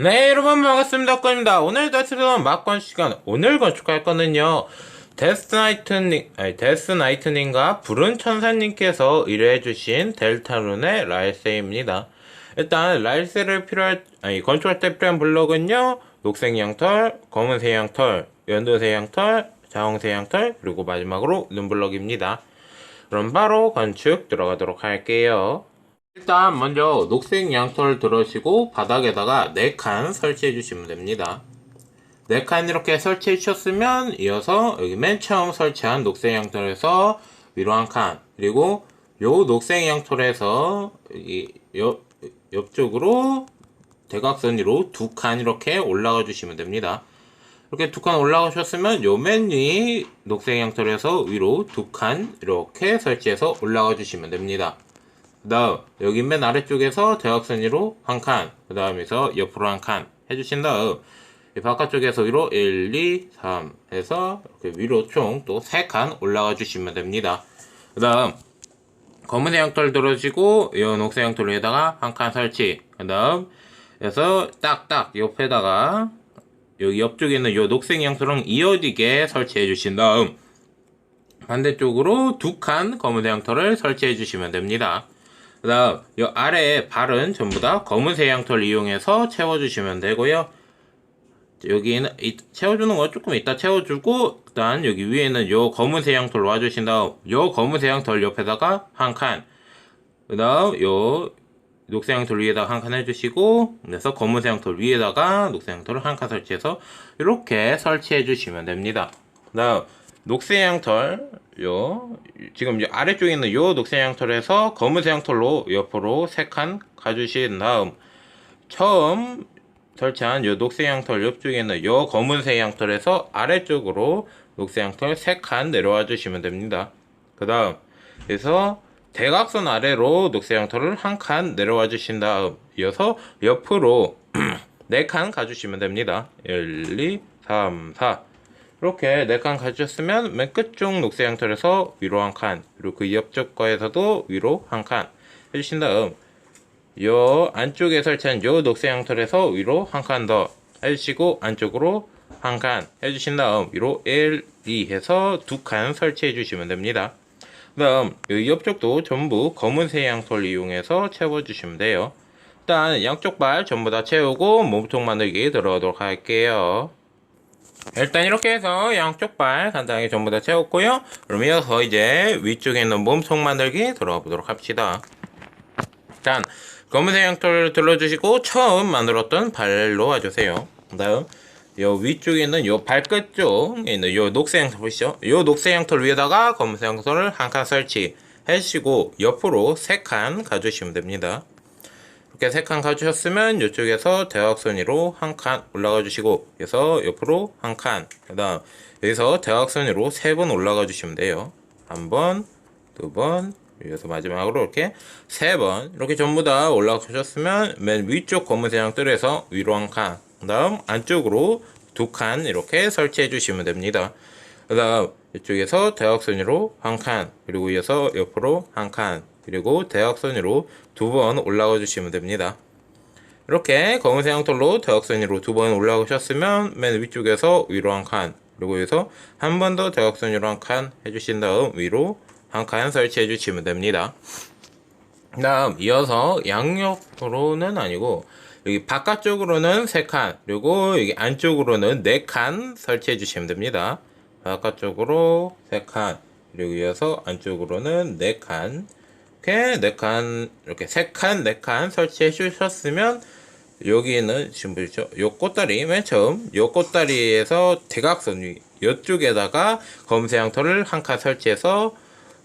네 여러분 반갑습니다. 건입니다. 오늘 다스는 막건 시간 오늘 건축할 거는요. 데스 나이트님 아니 데스 나이트님과 부른 천사님께서 의뢰해주신 델타룬의 라일세입니다. 일단 라일세를 필요할 아니 건축할 때 필요한 블록은요. 녹색 양털 검은색 양털 연두색 양털 자홍색 양털 그리고 마지막으로 눈블럭입니다. 그럼 바로 건축 들어가도록 할게요 일단 먼저 녹색 양털 들어시고 바닥에다가 4칸 설치해 주시면 됩니다. 4칸 이렇게 설치해 주셨으면 이어서 여기 맨 처음 설치한 녹색 양털에서 위로 한 칸, 그리고 요 녹색 양털에서 이 옆, 옆쪽으로 대각선 위로 두 칸 이렇게 올라가 주시면 됩니다. 이렇게 두 칸 올라가셨으면 요 맨 위 녹색 양털에서 위로 두 칸 이렇게 설치해서 올라가 주시면 됩니다. 그 다음 여기 맨 아래쪽에서 대각선 위로 한 칸, 그 다음에서 옆으로 한 칸 해주신 다음 이 바깥쪽에서 위로 1, 2, 3 해서 이렇게 위로 총 또 3칸 올라가 주시면 됩니다. 그 다음 검은색 양털 들어주고 이 녹색 양털 위에다가 한 칸 설치 그 다음 그래서 딱딱 옆에다가 여기 옆쪽에 있는 이 녹색 양털랑 이어지게 설치해 주신 다음 반대쪽으로 두 칸 검은색 양털을 설치해 주시면 됩니다. 그 다음 이 아래 발은 전부 다 검은색 양털 이용해서 채워주시면 되고요. 여기는 이- 채워주는 거 조금 이따 채워주고 일단 여기 위에는 요 검은색 양털 놔주신 다음 요 검은색 양털 옆에다가 한 칸, 그 다음 요 녹색 양털 위에다가 한 칸 해주시고 그래서 검은색 양털 위에다가 녹색 양털을 한 칸 설치해서 이렇게 설치해 주시면 됩니다. 그 다음 녹색 양털 요 지금 이 아래쪽에 있는 요 녹색 양털에서 검은색 양털로 옆으로 세 칸 가주신 다음 처음 설치한 요 녹색 양털 옆쪽에 있는 요 검은색 양털에서 아래쪽으로 녹색 양털 세 칸 내려와 주시면 됩니다. 그 다음 그래서 대각선 아래로 녹색 양털을 한 칸 내려와 주신 다음 이어서 옆으로 네 칸 가주시면 됩니다. 1, 2, 3, 4 이렇게 네칸 가주셨으면 맨 끝쪽 녹색 양털에서 위로 한 칸, 그리고 그 옆쪽 거에서도 위로 한 칸 해주신 다음 요 안쪽에 설치한 요 녹색 양털에서 위로 한 칸 더 해주시고 안쪽으로 한 칸 해주신 다음 위로 1, 2 해서 두 칸 설치해 주시면 됩니다. 그 다음 이 옆쪽도 전부 검은색 양털 이용해서 채워주시면 돼요. 일단 양쪽 발 전부 다 채우고 몸통 만들기 들어가도록 할게요. 일단 이렇게 해서 양쪽 발 간단하게 전부 다 채웠고요. 그럼 이어서 이제 위쪽에 있는 몸통 만들기 들어가 보도록 합시다. 일단 검은색 양털 들어주시고 처음 만들었던 발로 와주세요. 그다음 요 위쪽에 있는 요 발끝 쪽에 있는 요 녹색 양털 보시죠? 요 녹색 양털 위에다가 검은색 양털을 한 칸 설치 해 주시고 옆으로 세 칸 가주시면 됩니다. 이렇게 세 칸 가주셨으면 이쪽에서 대각선으로 한 칸 올라가 주시고 그래서 옆으로 한 칸, 그다음 여기서 대각선으로 세 번 올라가 주시면 돼요. 한 번, 두 번, 여기서 마지막으로 이렇게 세 번 이렇게 전부 다 올라가셨으면 맨 위쪽 검은색 양 뜰에서 위로 한 칸, 그다음 안쪽으로 두 칸 이렇게 설치해 주시면 됩니다. 그다음 이쪽에서 대각선으로 한 칸, 그리고 이어서 옆으로 한 칸, 그리고 대각선으로 두 번 올라가 주시면 됩니다. 이렇게 검은색 양털로 대각선으로 두 번 올라가셨으면 맨 위쪽에서 위로 한 칸, 그리고 여기서 한 번 더 대각선으로 한 칸 해주신 다음 위로 한 칸 설치해 주시면 됩니다. 다음 이어서 양옆으로는 아니고 여기 바깥쪽으로는 세 칸, 그리고 여기 안쪽으로는 네 칸 설치해 주시면 됩니다. 바깥쪽으로 세 칸, 그리고 이어서 안쪽으로는 네 칸, 이렇게 네 칸, 이렇게 세 칸, 네 칸 설치해 주셨으면 여기는 지금 보시죠. 요 꽃다리 맨 처음 요 꽃다리에서 대각선 위 이쪽에다가 검색 양털을 한 칸 설치해서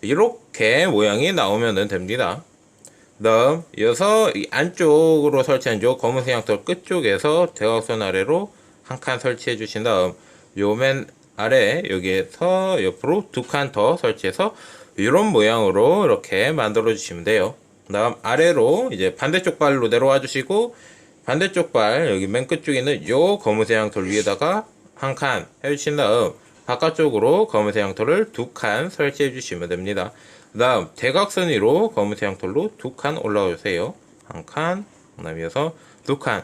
이렇게 모양이 나오면 됩니다. 그다음 이어서 이 안쪽으로 설치한 요 검은색 양털 끝쪽에서 대각선 아래로 한 칸 설치해 주신 다음 요 맨 아래 여기에서 옆으로 두 칸 더 설치해서 이런 모양으로 이렇게 만들어 주시면 돼요. 그다음 아래로 이제 반대쪽 발로 내려와 주시고 반대쪽 발 여기 맨 끝쪽에 있는 요 검은색 양털 위에다가 한 칸 해주신 다음 바깥쪽으로 검은색 양털을 두 칸 설치해 주시면 됩니다. 그 다음 대각선 위로 검은색 양털로 두 칸 올라와 주세요. 한 칸, 그 다음 이어서 두 칸.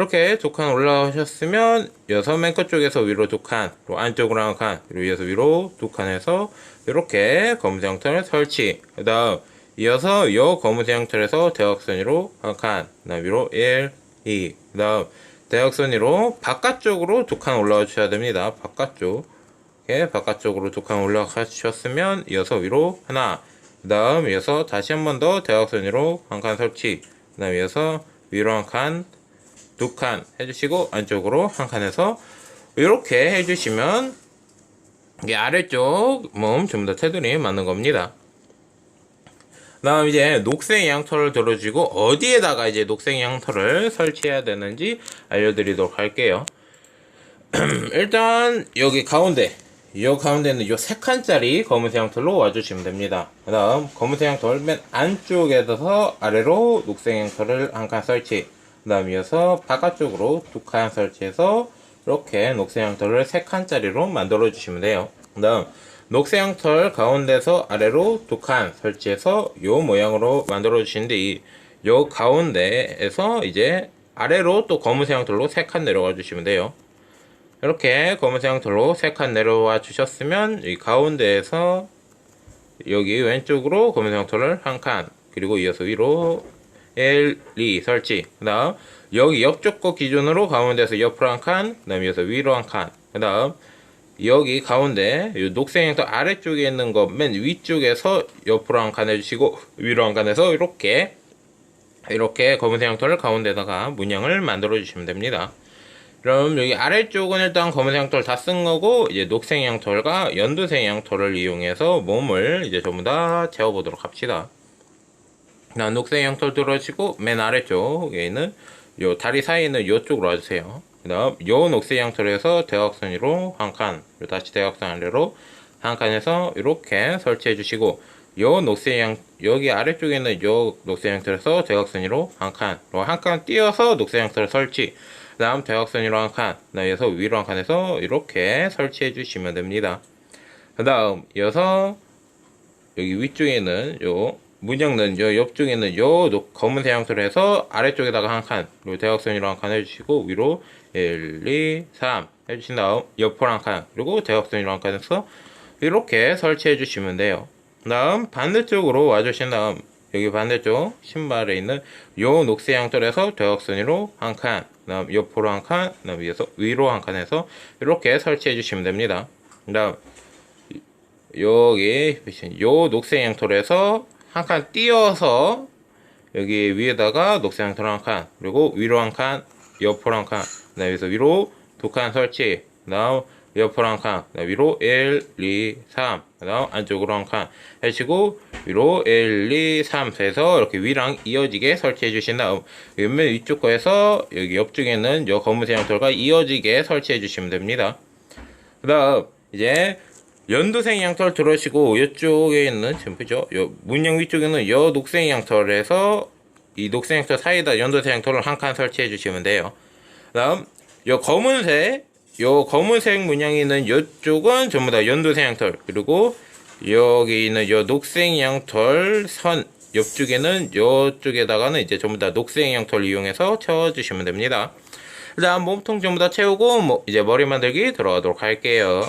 이렇게 두 칸 올라가셨으면 여섯 맨 끝 쪽에서 위로 두 칸, 안쪽으로 한 칸, 그리고 위에서 위로 두 칸에서 이렇게 검은색 양털을 설치. 그 다음 이어서 요 검은색 양털에서 대각선으로 한 칸, 그 다음 위로 1, 2, 그 다음 대각선으로 바깥쪽으로 두 칸 올라가 주셔야 됩니다. 바깥쪽. 이렇게 바깥쪽으로 두 칸 올라가셨으면 이어서 위로 하나, 그 다음 이어서 다시 한 번 더 대각선으로 한 칸 설치. 그 다음 이어서 위로 한 칸, 두 칸 해주시고 안쪽으로 한 칸에서 이렇게 해주시면 이게 아래쪽 몸 전부 다 테두리 맞는 겁니다. 다음 이제 녹색 양털을 들어주고 어디에다가 이제 녹색 양털을 설치해야 되는지 알려드리도록 할게요. 일단 여기 가운데 이 가운데는 요세 칸짜리 검은색 양털로 와주시면 됩니다. 그 다음 검은색 양털 맨 안쪽에서 아래로 녹색 양털을 한 칸 설치 그 다음 이어서 바깥쪽으로 두 칸 설치해서 이렇게 녹색 양털을 세 칸짜리로 만들어 주시면 돼요. 그 다음 녹색 양털 가운데서 아래로 두 칸 설치해서 요 모양으로 만들어 주시는데 이 요 가운데에서 이제 아래로 또 검은색 양털로 세 칸 내려가 주시면 돼요. 이렇게 검은색 양털로 세 칸 내려와 주셨으면 이 가운데에서 여기 왼쪽으로 검은색 양털을 한 칸 그리고 이어서 위로 L, 2 설치 그 다음 여기 옆쪽 거 기준으로 가운데에서 옆으로 한 칸, 그 다음 이어서 위로 한 칸, 그 다음 여기 가운데 이 녹색 양털 아래쪽에 있는 거 맨 위쪽에서 옆으로 한 칸 해주시고 위로 한 칸에서 이렇게 이렇게 검은색 양털을 가운데다가 문양을 만들어 주시면 됩니다. 그럼 여기 아래쪽은 일단 검은색 양털 다 쓴 거고 이제 녹색 양털과 연두색 양털을 이용해서 몸을 이제 전부 다 재워 보도록 합시다. 나 녹색 양털 들어주고 맨 아래쪽에 있는 요 다리 사이에 있는 요쪽으로 와주세요. 그 다음 요 녹색 양털에서 대각선으로 한 칸, 그리고 다시 대각선 아래로 한 칸에서 이렇게 설치해 주시고 요 녹색 양 여기 아래쪽에 있는 요 녹색 양털에서 대각선으로 한 칸, 그리고 한칸 띄어서 녹색 양털을 설치. 그 다음 대각선으로 한 칸, 그다음에서 위로 한 칸에서 이렇게 설치해 주시면 됩니다. 그 다음 이어서 여기 위쪽에 있는 요 문양는 요 옆쪽에 있는 요 녹- 검은색 양털을 해서 아래쪽에다가 한 칸, 그리고 대각선으로 한 칸 해주시고 위로 1, 2, 3 해주신 다음 옆으로 한 칸, 그리고 대각선으로 한 칸에서 이렇게 설치해 주시면 돼요. 다음 반대쪽으로 와주신 다음 여기 반대쪽 신발에 있는 요 녹색 양털에서 대각선으로 한 칸, 그다음 옆으로 한 칸, 그다음 위에서 위로 한 칸에서 이렇게 설치해 주시면 됩니다. 그다음 여기 요 녹색 양털에서 한 칸 띄어서 여기 위에다가 녹색 양털 한 칸, 그리고 위로 한 칸, 옆으로 한 칸, 그 다음 여기서 위로 두 칸 설치, 그 다음 옆으로 한 칸, 위로 1, 2, 3, 그 다음 안쪽으로 한 칸 해주시고 위로 1, 2, 3 해서 이렇게 위랑 이어지게 설치해 주신 다음 맨 위쪽 거에서 여기 옆쪽에 있는 요 검은색 양털과 이어지게 설치해 주시면 됩니다. 그 다음 이제 연두색 양털 들어시고 이쪽에 있는 지금 그죠? 요 문양 위쪽에 있는 요 녹색 양털에서 이 녹색 양털 사이에다 연두색 양털을 한 칸 설치해 주시면 돼요. 그다음 요 검은색 요 검은색 문양이 있는 요쪽은 전부 다 연두색 양털 그리고 여기 있는 요 녹색 양털 선 옆쪽에는 요쪽에다가는 이제 전부 다 녹색 양털 이용해서 채워주시면 됩니다. 그 다음 몸통 전부 다 채우고 뭐 이제 머리 만들기 들어가도록 할게요.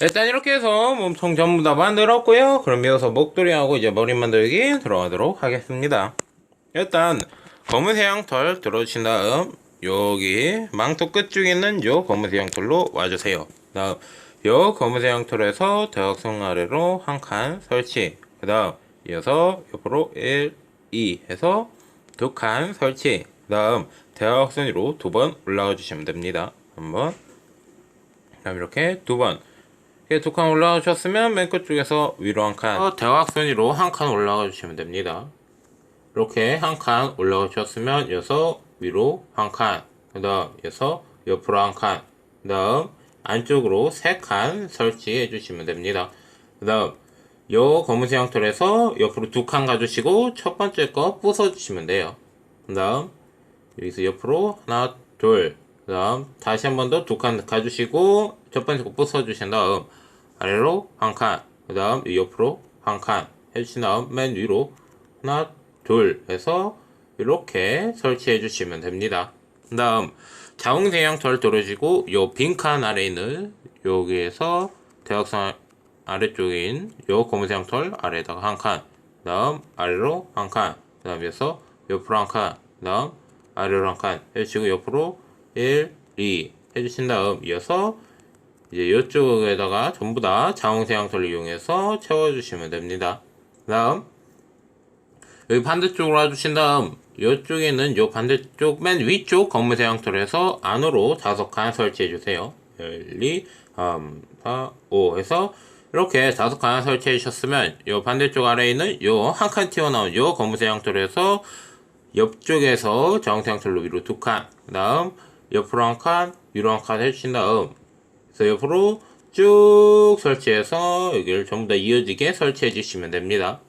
일단 이렇게 해서 몸통 전부 다 만들었고요. 그럼 이어서 목도리하고 이제 머리 만들기 들어가도록 하겠습니다. 일단 검은색 양털 들어주신 다음 여기 망토 끝 쪽에 있는 요 검은색 양털로 와주세요. 다음 요 검은색 양털에서 대각선 아래로 한 칸 설치. 그 다음 이어서 옆으로 1, 2 해서 두 칸 설치. 그 다음 대각선 위로 두 번 올라가 주시면 됩니다. 한번 그 다음 이렇게 두 번. 두 칸 올라가셨으면 맨 끝쪽에서 위로 한 칸. 대각선 위로 한 칸 올라가 주시면 됩니다. 이렇게 한 칸 올라가셨으면 이어서 위로 한 칸, 그 다음 이어서 옆으로 한 칸, 그 다음 안쪽으로 세 칸 설치해 주시면 됩니다. 그 다음 요 검은색 양털에서 옆으로 두 칸 가주시고 첫 번째 거 부숴 주시면 돼요. 그 다음 여기서 옆으로 하나, 둘, 그 다음 다시 한 번 더 두 칸 가주시고 첫 번째 거 부숴 주신 다음 아래로 한 칸, 그 다음 옆으로 한 칸 해주신 다음 맨 위로 하나, 둘 해서 이렇게 설치해 주시면 됩니다. 다음 자웅새 양털 들어주시고 요 빈칸 아래 있는 여기에서 대각선 아래쪽인 요 검은색 양털 아래에다가 한 칸, 다음 아래로 한 칸, 다음에서 옆으로 한 칸, 다음 아래로 한 칸 해주시고 옆으로 1, 2 해주신 다음 이어서 이제 이쪽에다가 전부 다 자웅새 양털을 이용해서 채워주시면 됩니다. 다음 여기 반대쪽으로 와주신 다음 이쪽에는 요 반대쪽 맨 위쪽 검은색 양털을 해서 안으로 다섯 칸 설치해 주세요. 1, 2, 3, 4, 5 해서 이렇게 다섯 칸 설치해 주셨으면 요 반대쪽 아래에 있는 요 한 칸 튀어나온 요 검은색 양털을 해서 옆쪽에서 자웅색 양털로 위로 두 칸, 그 다음 옆으로 한 칸, 위로 한 칸 해주신 다음 그래서 옆으로 쭉 설치해서 여기를 전부 다 이어지게 설치해 주시면 됩니다.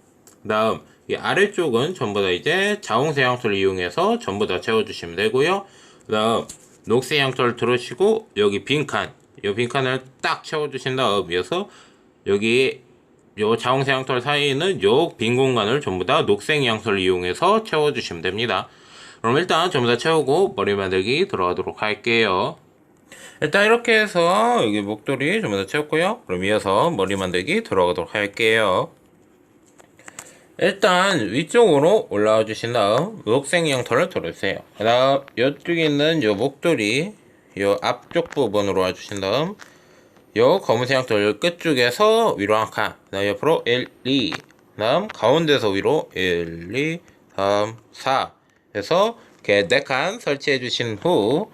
다음 이 아래쪽은 전부 다 이제 자웅새 양털을 이용해서 전부 다 채워주시면 되고요. 다음 녹색 양털을 들으시고 여기 빈칸 이 빈칸을 딱 채워주신 다음 이어서 여기 요 자웅새 양털 사이에 있는 요 빈 공간을 전부 다 녹색 양털을 이용해서 채워주시면 됩니다. 그럼 일단 전부 다 채우고 머리 만들기 들어가도록 할게요. 일단 이렇게 해서 여기 목도리 전부 다 채웠고요. 그럼 이어서 머리 만들기 들어가도록 할게요. 일단 위쪽으로 올라와 주신 다음 녹색 양털을 들어주세요. 그 다음 이쪽에 있는 요 목도리 요 앞쪽 부분으로 와주신 다음 요 검은색 양털 끝쪽에서 위로 한 칸, 그 다음 옆으로 1, 2, 그 다음 가운데서 위로 1, 2, 3, 4 해서 이렇게 4칸 설치해 주신 후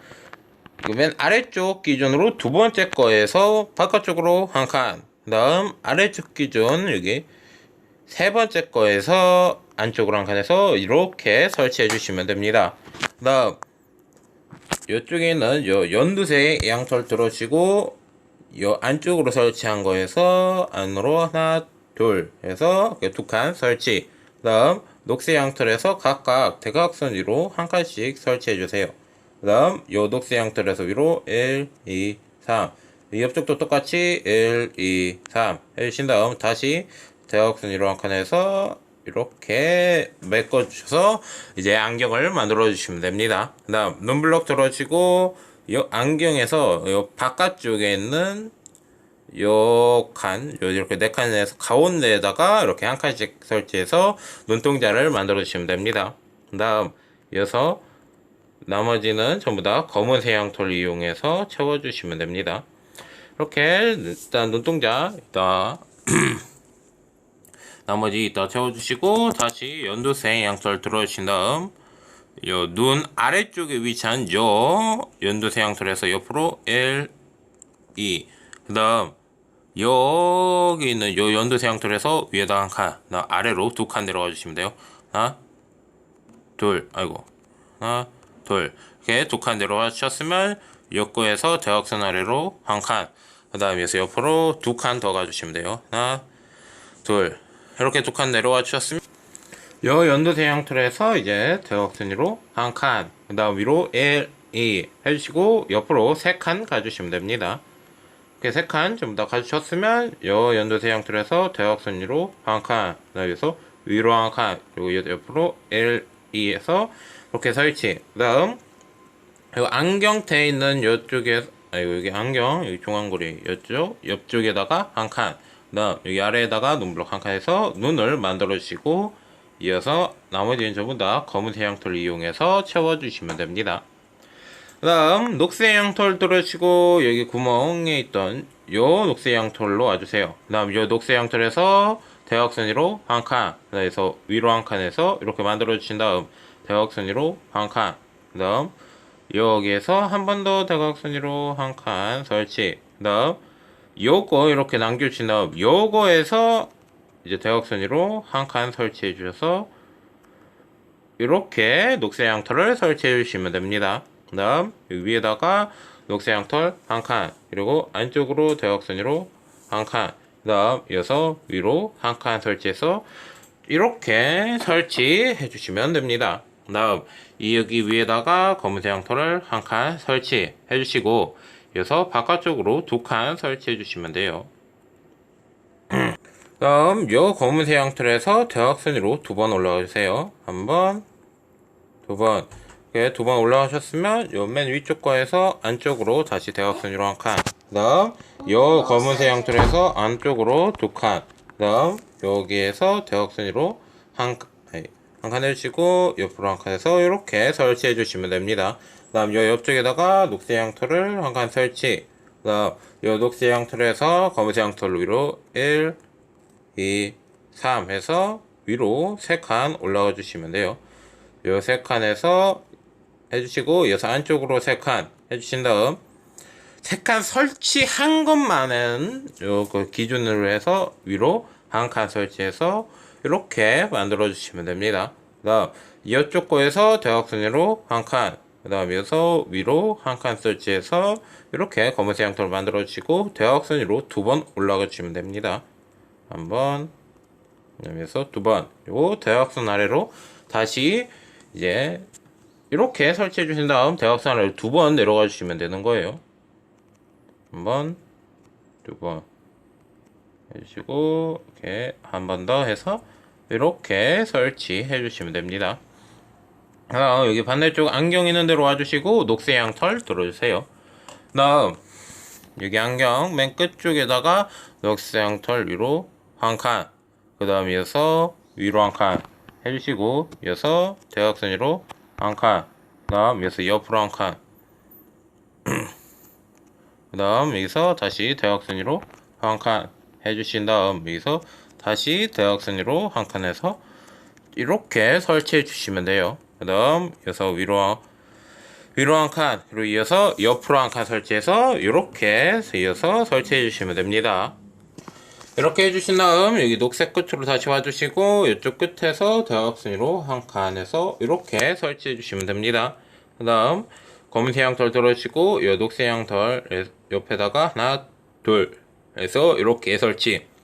맨 아래쪽 기준으로 두 번째 거에서 바깥쪽으로 한 칸, 그 다음 아래쪽 기준 여기 세 번째 거에서 안쪽으로 한 칸에서 이렇게 설치해 주시면 됩니다. 그 다음 이쪽에는 요 연두색 양털 들어주시고 요 안쪽으로 설치한 거에서 안으로 하나 둘 해서 두 칸 설치 그 다음 녹색 양털에서 각각 대각선 위로 한 칸씩 설치해 주세요 그 다음 요 녹색 양털에서 위로 1 2 3 옆쪽도 똑같이 1 2 3 해주신 다음 다시 대각선 위로 한 칸에서 이렇게 메꿔 주셔서 이제 안경을 만들어 주시면 됩니다. 그 다음 눈블럭 들어주시고 이 안경에서 요 바깥쪽에 있는 요 칸, 요 이렇게 네 칸에서 가운데에다가 이렇게 한 칸씩 설치해서 눈동자를 만들어 주시면 됩니다. 그 다음 이어서 나머지는 전부 다 검은색 양털 이용해서 채워주시면 됩니다. 이렇게 일단 눈동자 일단 나머지 이따 채워주시고 다시 연두색 양털 들어주신 다음 요 눈 아래쪽에 위치한 요 연두색 양털에서 옆으로 L, E 그 다음 여기 있는 요 연두색 양털에서 위에다 한 칸, 나 아래로 두 칸 내려가 주시면 돼요. 하나, 둘, 아이고, 하나, 둘 이렇게 두 칸 내려가 주셨으면 옆거에서 대각선 아래로 한 칸, 그 다음 에서 옆으로 두 칸 더 가주시면 돼요. 하나, 둘 이렇게 두 칸 내려와 주셨으면 요 연두색 양털에서 이제 대각선으로 한 칸, 그 다음 위로 1, 2 해주시고 옆으로 세 칸 가주시면 됩니다. 이렇게 세 칸 전부 다 가주셨으면 요 연두색 양털에서 대각선 위로 한 칸, 그 다음에서 위로 한 칸, 그리고 옆으로 1, 2에서 이렇게 설치. 그 다음 요 안경테에 있는 요쪽에 아이고 여기 안경 여기 중앙고리 요쪽 옆쪽에다가 한 칸. 그다음 여기 아래에다가 눈블럭 한 칸에서 눈을 만들어 주시고 이어서 나머지는 전부 다 검은색 양털을 이용해서 채워 주시면 됩니다. 그 다음 녹색 양털 들으시고 여기 구멍에 있던 요 녹색 양털로 와주세요. 그 다음 요 녹색 양털에서 대각선 위로 한 칸, 그래서 위로 한 칸에서 이렇게 만들어 주신 다음 대각선 위로 한 칸, 그 다음 여기에서 한 번 더 대각선 위로 한 칸 설치, 그 다음 요거 이렇게 남겨주신 다음 요거에서 이제 대각선 위로 한 칸 설치해 주셔서 이렇게 녹색 양털을 설치해 주시면 됩니다. 그 다음 위에다가 녹색 양털 한 칸, 그리고 안쪽으로 대각선 위로 한 칸, 그 다음 이어서 위로 한 칸 설치해서 이렇게 설치해 주시면 됩니다. 그 다음 이 여기 위에다가 검은색 양털을 한 칸 설치해 주시고 이어서 바깥쪽으로 두 칸 설치해 주시면 돼요. 다음 요 검은색 양털에서 대각선으로 두 번 올라가 주세요. 한 번, 두 번. 두번 올라가셨으면 요 맨 위쪽 거에서 안쪽으로 다시 대각선으로 한 칸. 그다음 요 검은색 양털에서 안쪽으로 두 칸. 그다음 여기에서 대각선으로 한 한 칸 해주시고 옆으로 한 칸에서 이렇게 설치해 주시면 됩니다. 그 다음 요 옆쪽에다가 녹색 양털을 한 칸 설치. 그 다음 요 녹색 양털에서 검은색 양털 위로 1, 2, 3 해서 위로 3칸 올라가 주시면 돼요. 요세 칸에서 해주시고 이어서 안쪽으로 세칸 해주신 다음 세칸 설치한 것만은 요그 기준으로 해서 위로 한 칸 설치해서 이렇게 만들어 주시면 됩니다. 그 다음 이쪽 거에서 대각선으로 한 칸, 그 다음 이어서 위로 한 칸 설치해서 이렇게 검은색 양털을 만들어 주시고 대각선으로 두 번 올라가 주시면 됩니다. 한번 그다음에서 두 번, 요 대각선 아래로 다시 이제 이렇게 설치해 주신 다음 대각선 아래로 두 번 내려가 주시면 되는 거예요. 한 번, 두 번 해주시고 이렇게 한 번 더 해서 이렇게 설치해 주시면 됩니다. 아, 여기 반대쪽 안경 있는 데로 와주시고 녹색 양털 들어주세요. 다음 여기 안경 맨 끝쪽에다가 녹색 양털 위로 한 칸, 그 다음 이어서 위로 한 칸 해주시고 이어서 대각선 위로 한 칸, 그 다음 여기서 옆으로 한 칸, 그 다음 여기서 다시 대각선 위로 한 칸 해주신 다음 여기서 다시 대각선 위로 한 칸에서 이렇게 설치해 주시면 돼요. 그 다음 여기서 위로 위로 한 칸, 그리고 이어서 옆으로 한 칸 설치해서 이렇게 이어서 설치해 주시면 됩니다. 이렇게 해주신 다음 여기 녹색 끝으로 다시 와주시고 이쪽 끝에서 대각선으로 한 칸에서 이렇게 설치해 주시면 됩니다. 그 다음 검은색 양털 들어주시고 이 녹색 양털 옆에다가 하나 둘 해서 이렇게 설치 그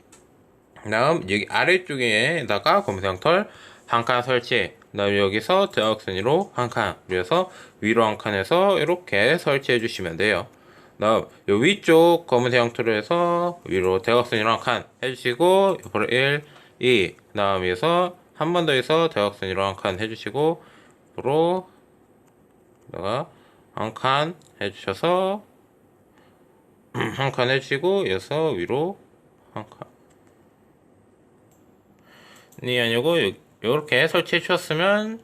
다음 여기 아래쪽에다가 양털 한 칸 설치 그 다음 여기서 대각선으로 한 칸 그래서 위로 한 칸에서 이렇게 설치해 주시면 돼요. 다음 요 위쪽 검은색 양토로 해서 위로 대각선이로 한 칸 해주시고 옆으로 1, 2 다음 에서 한 번 더 해서 대각선이로 한 칸 해주시고 옆으로 다가 한 칸 해주셔서 한 칸 해주시고 이어서 위로 한 칸. 이 아니고 이렇게 설치해 주셨으면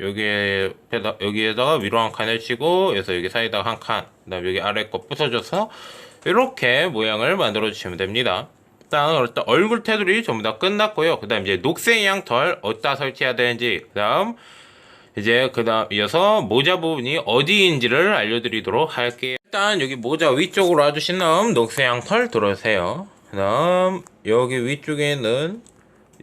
여기에 여기에다가 위로 한칸 해주시고 여기서 여기 사이에다가 한 칸, 그다음 여기 아래 거 부서져서 이렇게 모양을 만들어 주시면 됩니다. 일단 일단 얼굴 테두리 전부 다 끝났고요. 그다음 이제 녹색 양털 어디다 설치해야 되는지, 그다음 이제 그다음 이어서 모자 부분이 어디인지를 알려드리도록 할게요. 일단 여기 모자 위쪽으로 와주신 다음 녹색 양털 들어오세요. 그다음 여기 위쪽에는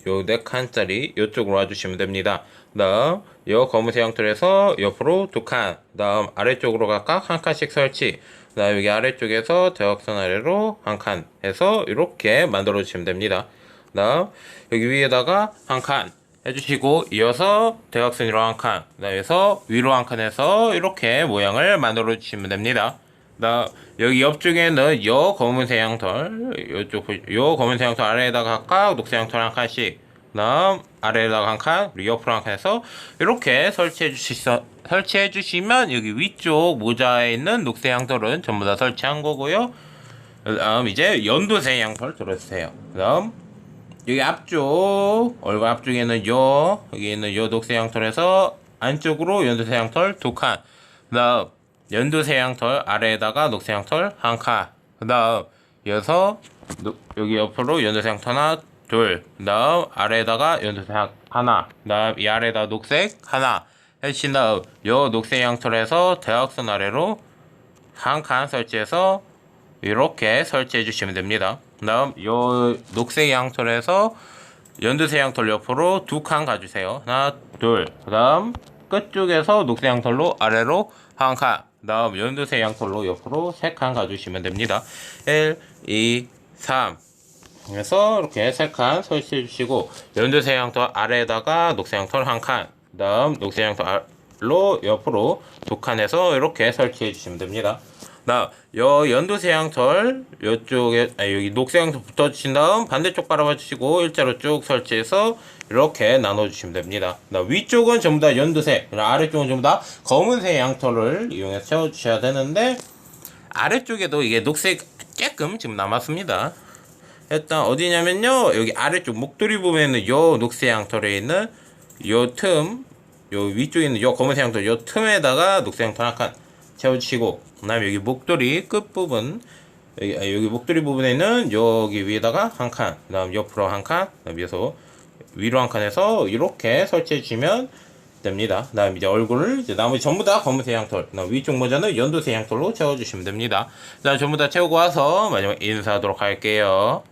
요네 칸짜리 이쪽으로 와주시면 됩니다. 다음 요 검은색 양털에서 옆으로 두 칸, 다음 아래쪽으로 각각 한 칸씩 설치, 다음 여기 아래쪽에서 대각선 아래로 한 칸 해서 이렇게 만들어 주시면 됩니다. 다음 여기 위에다가 한 칸 해주시고 이어서 대각선으로 한 칸, 그다음에서 위로 한 칸 해서 이렇게 모양을 만들어 주시면 됩니다. 나 여기 옆쪽에는 요 검은색 양털 요쪽 요 검은색 양털 아래에다가 각각 녹색 양털 한 칸씩 다음 아래에다가 한 칸, 그리고 옆으로 한 칸 해서 이렇게 설치해 주시 설치해 주시면 여기 위쪽 모자에 있는 녹색 양털은 전부 다 설치한 거고요. 그다음 이제 연두색 양털 들어주세요. 그다음 여기 앞쪽 얼굴 앞쪽에는 요 여기 있는 요 녹색 양털에서 안쪽으로 연두색 양털 두 칸. 그다음 연두색 양털 아래에다가 녹색 양털 한 칸. 그 다음 이어서 여기 옆으로 연두색 양털 하나 둘, 다음 아래에다가 연두색 하나, 다음 이 아래에다 녹색 하나 해주신 다음 요 녹색 양털에서 대각선 아래로 한 칸 설치해서 이렇게 설치해 주시면 됩니다. 다음 요 녹색 양털에서 연두색 양털 옆으로 두 칸 가주세요. 하나, 둘, 그 다음 끝쪽에서 녹색 양털로 아래로 한 칸, 다음 연두색 양털로 옆으로 세칸 가주시면 됩니다. 1, 2, 3, 그래서 이렇게 세칸 설치해 주시고 연두색 양털 아래에다가 녹색 양털 한 칸, 다음 녹색 양털로 옆으로 두 칸에서 이렇게 설치해 주시면 됩니다. 나, 여 연두색 양털, 요쪽에, 아, 여기 녹색 양털 붙여주신 다음 반대쪽 바라봐 주시고 일자로 쭉 설치해서 이렇게 나눠주시면 됩니다. 나 위쪽은 전부 다 연두색, 아래쪽은 전부 다 검은색 양털을 이용해서 채워주셔야 되는데, 아래쪽에도 이게 녹색 조금 지금 남았습니다. 일단 어디냐면요, 여기 아래쪽 목도리 부분에는 요 녹색 양털에 있는 요 틈, 요 위쪽에 있는 요 검은색 양털, 요 틈에다가 녹색 양털 한 칸 채워주시고, 그 다음에 여기 목도리 끝부분, 여기, 아, 여기 목도리 부분에는 여기 위에다가 한 칸, 그 다음 옆으로 한 칸, 그 다음 위에서 위로 한 칸에서 이렇게 설치해 주시면 됩니다. 그 다음 이제 얼굴을 이제 나머지 전부 다 검은색 양털, 위쪽 모자는 연두색 양털로 채워주시면 됩니다. 그 다음 전부 다 채우고 와서 마지막 인사하도록 할게요.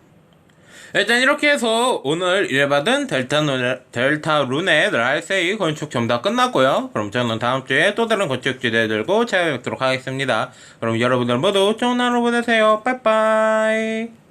일단 이렇게 해서 오늘 일받은 델타 룬, 델타 룬의 라이세이 건축 전부 다 끝났고요. 그럼 저는 다음 주에 또 다른 건축지대 들고 찾아뵙도록 하겠습니다. 그럼 여러분들 모두 좋은 하루 보내세요. 빠이빠이.